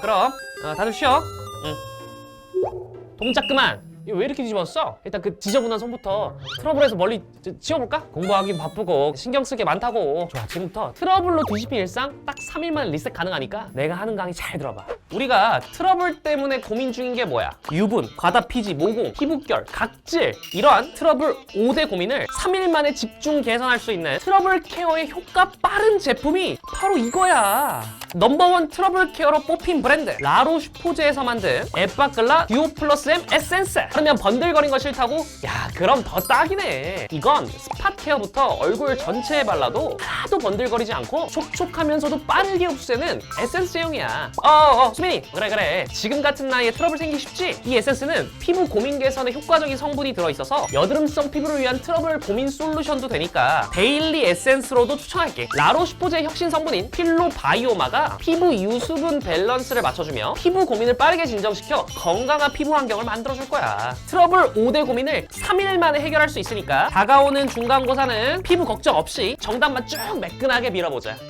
그럼 어, 다들 쉬어. 응. 동작 그만. 왜 이렇게 뒤집었어? 일단 그 지저분한 손부터 트러블에서 멀리 지- 지워볼까? 공부하기 바쁘고 신경 쓸 게 많다고 좋아 지금부터 트러블로 뒤집힌 일상 딱 3일 만에 리셋 가능하니까 내가 하는 강의 잘 들어봐 우리가 트러블 때문에 고민 중인 게 뭐야? 유분, 과다 피지, 모공, 피부결, 각질. 이러한 트러블 5대 고민을 3일 만에 집중 개선할 수 있는 트러블 케어의 효과 빠른 제품이 바로 이거야. 넘버원 트러블 케어로 뽑힌 브랜드 라로슈포즈에서 만든 에빠클라 듀오 플러스 M 에센스 그러면 번들거린 거 싫다고? 야 그럼 더 딱이네. 이건 스팟 케어부터 얼굴 전체에 발라도 하나도 번들거리지 않고 촉촉하면서도 빠르게 흡수되는 에센스용이야. 어어 수민이 그래 그래. 지금 같은 나이에 트러블 생기기 쉽지? 이 에센스는 피부 고민 개선에 효과적인 성분이 들어있어서 여드름성 피부를 위한 트러블 고민 솔루션도 되니까 데일리 에센스로도 추천할게. 라로슈포즈의 혁신 성분인 필로 바이오마가 피부 유수분 밸런스를 맞춰주며 피부 고민을 빠르게 진정시켜 건강한 피부 환경을 만들어줄 거야. 트러블 5대 고민을 3일 만에 해결할 수 있으니까 다가오는 중간고사는 피부 걱정 없이 정답만 쭉 매끈하게 밀어보자